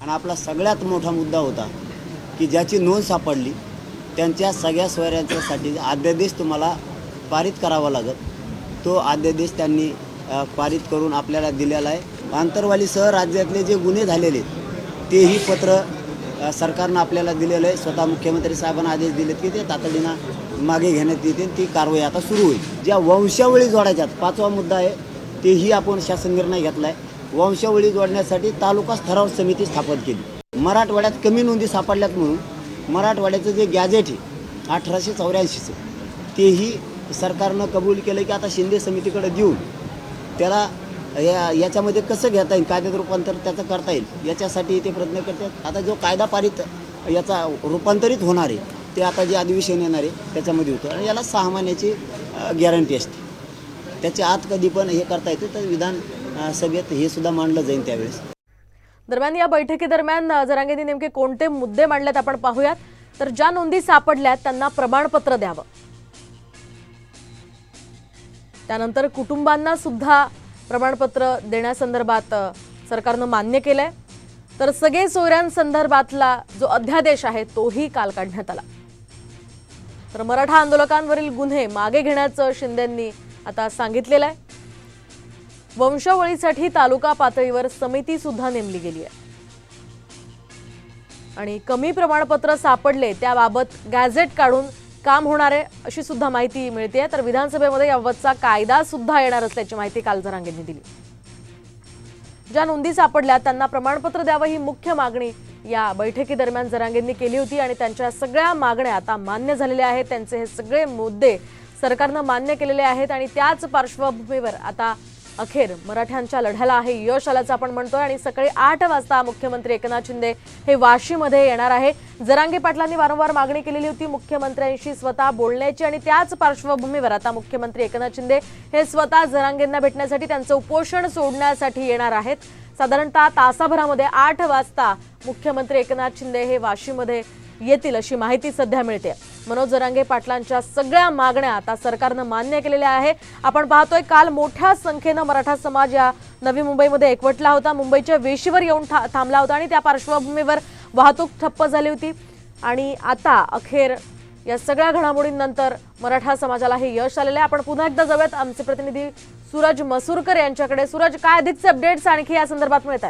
आणि आपला सगळ्यात मोठा मुद्दा होता की ज्याची नोंद सापडली त्यांच्या सगळ्या सोयऱ्यांच्यासाठी अध्यादेश तुम्हाला पारित करावा लागत. तो अध्यादेश त्यांनी पारित करून आपल्याला दिलेला आहे. आंतरवालीसह राज्यातले जे गुन्हे झालेले आहेत, तेही पत्र सरकारनं आपल्याला दिलेलं आहे. स्वतः मुख्यमंत्री साहेबांना आदेश दिलेत की ते तातडीनं मागे घेण्यात येते ती कारवाई आता सुरू होईल. ज्या वंशावळी जोडायच्यात पाचवा मुद्दा आहे तेही आपण शासन निर्णय घेतला आहे वंशावळी जोडण्यासाठी तालुका स्तरावर समिती स्थापन केली. मराठवाड्यात कमी नोंदी सापडल्यात म्हणून मराठवाड्याचं जे गॅजेट आहे अठराशे चौऱ्याऐंशीचं तेही सरकारनं कबूल केलं की आता शिंदे समितीकडे देऊन त्याला या याच्यामध्ये कसं घेता येईल कायद्यात रूपांतर त्याचं करता येईल याच्यासाठी ते प्रयत्न करतात. आता जो कायदा पारित याचा रूपांतरित होणार आहे ते आता जे अधिवेशन येणार आहे त्याच्यामध्ये होतं. आणि याला सहा महिन्याची गॅरंटी असते. त्याच्या आत कधी पण हे करता येते तर विधान सभेत हे सुद्धा मांडलं जाईल त्यावेळेस. दरम्यान या बैठकीदरम्यान जरांगेंनी नेमके कोणते मुद्दे मांडलेत आपण पाहूयात. तर ज्या नोंदी सापडल्यात त्यांना प्रमाणपत्र द्यावं. त्यानंतर कुटुंबांना सुद्धा प्रमाणपत्र देण्यासंदर्भात सरकारनं मान्य केलंय. तर सगळे सोयऱ्यांसंदर्भातला जो अध्यादेश आहे तोही काल काढण्यात आला. तर मराठा आंदोलकांवरील गुन्हे मागे घेण्याचं शिंदेंनी आता सांगितलेलं आहे. वंशावळीसाठी तालुका पातळीवर समिती सुद्धा नेमली गेली आहे. आणि कमी प्रमाणपत्र सापडले त्याबाबत गॅझेट काढून काम होणार आहे अशी सुद्धा माहिती मिळते तर विधानसभेमध्ये याबाबतचा कायदा सुद्धा येणार असल्याची माहिती काल जरांगेंनी दिली. ज्या नोंदी सापडल्या त्यांना प्रमाणपत्र द्यावं ही मुख्य मागणी या बैठकीदरम्यान जरांगेंनी केली होती आणि त्यांच्या सगळ्या मागण्या आता मान्य झालेल्या आहेत. त्यांचे हे सगळे मुद्दे सरकारनं मान्य केलेले आहेत आणि त्याच पार्श्वभूमीवर आता अखेर मराठ्यांच्या लढ्याला हे यश आल्याचं आपण म्हणतोय आणि सकाळी आठ वाजता मुख्यमंत्री एकनाथ शिंदे हे वाशीमध्ये येणार आहे. जरांगे पाटलांनी वारंवार मागणी केलेली होती. मुख्यमंत्र्यांशी स्वतः बोलण्याची आणि त्याच पार्श्वभूमीवर आता मुख्यमंत्री एकनाथ शिंदे हे स्वतः जरांगेंना भेटण्यासाठी त्यांचं उपोषण सोडण्यासाठी येणार आहेत. साधारणतः तासाभरामध्ये आठ वाजता मुख्यमंत्री एकनाथ शिंदे हे वाशीमध्ये येतील अशी माहिती सध्या मिळते मनोज जरांगे पाटलांच्या सगळ्या मागण्या आता सरकारनं मान्य केलेल्या आहे. आपण पाहतोय काल मोठ्या संख्येनं मराठा समाज या नवी मुंबईमध्ये एकवटला होता. मुंबईच्या वेशीवर येऊन था- थांबला होता आणि त्या पार्श्वभूमीवर वाहतूक ठप्प झाली होती. आणि आता अखेर या सगळ्या घडामोडींनंतर मराठा समाजाला हे यश आलेलं आहे. आपण पुन्हा एकदा जाऊयात. आमचे प्रतिनिधी सूरज मसूरकर यांच्याकडे. सूरज काय अधिकचे अपडेट्स आणखी या संदर्भात मिळत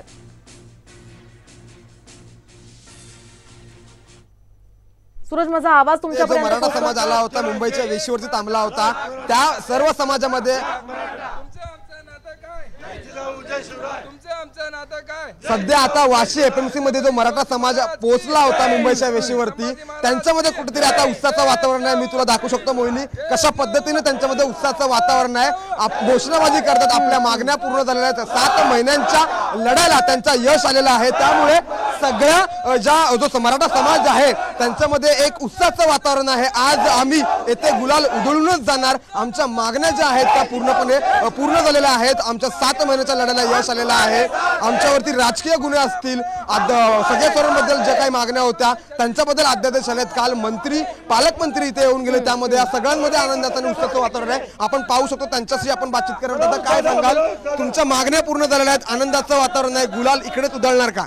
सूरज माझा आवाज जो तुमच्यापर्यंत मराठा? समाज आला होता मुंबईच्या वेशीवरती थांबला होता. त्या सर्व समाजामध्ये तुमचं आमचं नातं काय? तुमचं आमचं नातं काय? सध्या आता वाशी एफएमसी मध्ये जो मराठा समाज पोहोचला होता मुंबईच्या वेशीवरती त्यांच्यामध्ये कुठेतरी आता उत्साहाचं वातावरण आहे. मी तुला दाखवू शकतो मोहिनी. कशा पद्धतीने त्यांच्यामध्ये उत्साहाचं वातावरण आहे. आप- घोषणाबाजी करतात आपल्या मागण्या पूर्ण झालेल्या आहेत. सात महिन्यांच्या लढायला त्यांचा यश आलेला आहे. त्यामुळे सगळ्या ज्या जो मराठा समाज आहे त्यांच्यामध्ये एक उत्साहाचं वातावरण आहे. आज आम्ही येथे गुलाल उधळूनच जाणार. आमच्या मागण्या ज्या आहेत त्या पूर्णपणे पूर्ण झालेल्या आहेत. आमच्या सात महिन्याच्या लढ्याला यश आलेलं आहे. आमच्यावरती राजकीय गुन्हे असतील. आद- सगळ्या सर्वांबद्दल ज्या काही मागण्या होत्या त्यांच्याबद्दल अध्यादेश आलेत. आहेत काल मंत्री पालकमंत्री इथे येऊन गेले. त्यामध्ये या सगळ्यांमध्ये आनंदाचं आणि उत्साहाचं वातावरण आहे. आपण पाहू शकतो त्यांच्याशी आपण बातचीत करणार. काय सांगाल? तुमच्या मागण्या पूर्ण झालेल्या आहेत. आनंदाचं वातावरण आहे. गुलाल इकडेच उधळणार का?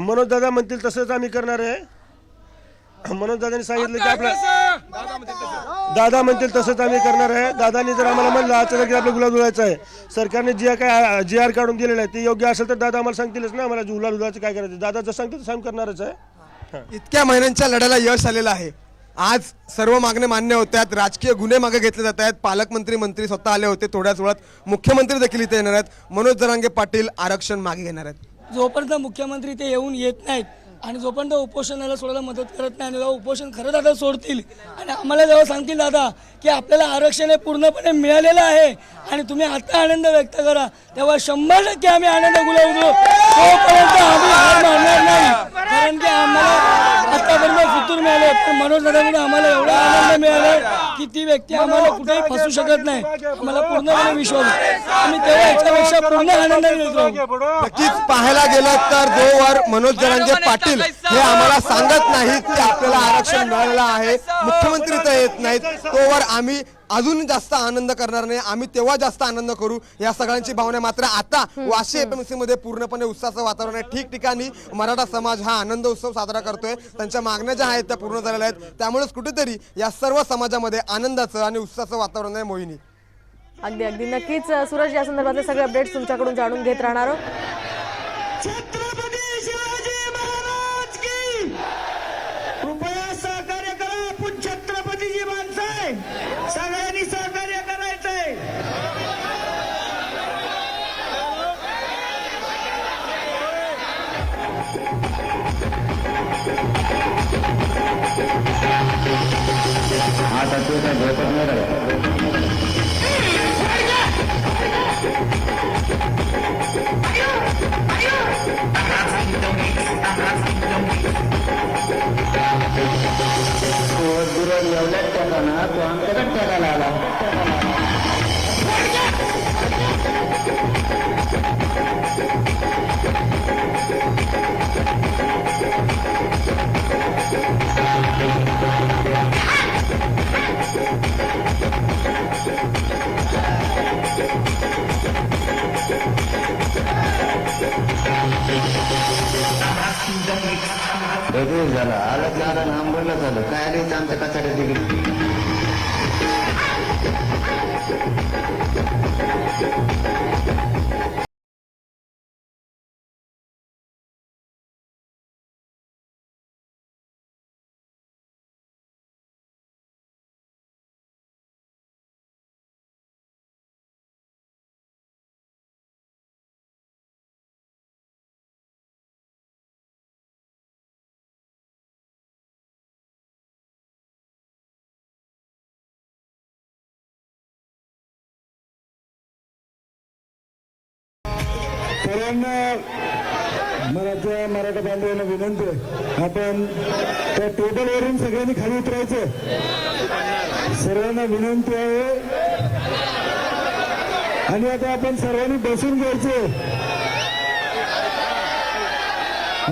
मनोज दादा म्हणतील तसंच आम्ही करणार आहे. मनोज दादांनी सांगितलं की आपल्या दादा म्हणतील तसंच आम्ही करणार आहे. दादांनी जर आम्हाला म्हणलं अचानक की आपलं गुलाब उधळायचं आहे. सरकारने जे काय जी आर काढून दिलेलं आहे ते योग्य असेल तर दादा आम्हाला सांगतीलच ना आम्हाला गुलाब उधळायचं काय करायचं दादा जसं सांगतील तसं आम्ही करणारच आहे. इतक्या महिन्यांच्या लढ्याला यश आलेलं आहे. आज सर्व मागण्या मान्य होत आहेत राजकीय गुन्हे मागे घेतले जात आहेत. पालकमंत्री मंत्री स्वतः आले होते थोड्याच वेळात. मुख्यमंत्री देखील इथे येणार आहेत. मनोज जरांगे पाटील आरक्षण मागे घेणार आहेत. जोपर्यंत मुख्यमंत्री ते येऊन येत नाहीत आणि जोपर्यंत उपोषणाला सोडायला मदत करत नाही आणि जेव्हा उपोषण खरं दादा सोडतील. आणि आम्हाला जेव्हा सांगतील दादा की आपल्याला आरक्षण हे पूर्णपणे मिळालेलं आहे आणि तुम्ही आता आनंद व्यक्त करा तेव्हा शंभर टक्के आम्ही आनंद गुलावतो तोपर्यंत आम्ही हार मानणार नाही कारण की आम्हाला फितूर मिळाले. पण मनोज दादामुळे आम्हाला एवढा आनंद मिळाला की ती व्यक्ती आम्हाला कुठेही फसू शकत नाही. आम्हाला पूर्णपणे विश्वास आहे. आम्ही तेव्हा याच्यापेक्षा पूर्ण आनंदाने येतो नक्कीच पाहायला गेलं तर जोवर मनोज जरांगे पाटील हे आम्हाला सांगत नाहीत की आपल्याला आरक्षण मिळालेलं आहे. मुख्यमंत्री तर येत नाहीत. तोवर आम्ही अजून जास्त आनंद करणार नाही. आम्ही तेव्हा जास्त आनंद करू. या सगळ्यांची भावना. मात्र आता वाशी एपीएमसी मध्ये पूर्णपणे उत्साहाचं वातावरण आहे. ठिकठिकाणी मराठा समाज हा आनंद उत्सव साजरा करतोय. त्यांच्या मागण्या ज्या आहेत त्या पूर्ण झालेल्या आहेत. त्यामुळेच कुठेतरी या सर्व समाजामध्ये आनंदाचं आणि उत्साहाचं वातावरण आहे मोहिनी. अगदी अगदी. नक्कीच सूरज या संदर्भातले सगळे अपडेट्स तुमच्याकडून जाणून घेत राहणार 最高の合格メダル。झालं आलं झालं आंबरलं झालं. काय आलं? आमच्या कचाड्या तिकडे सगळ्यांना मराठा मराठा बांधवांना विनंती आहे. आपण त्या टेबलवरून सगळ्यांनी खाली उतरायचं. सर्वांना विनंती आहे. आणि आता आपण सर्वांनी बसून घ्यायचं.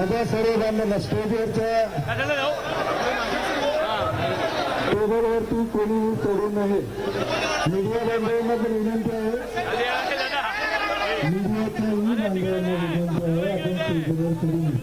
आता सर्व बांधवांना स्टेजवरच्या टेबलवरती कोणी चढू नये. मीडिया बांधवांना पण विनंती आहे. Ini kita ini yang ada di dalam saya akan tidur sendiri.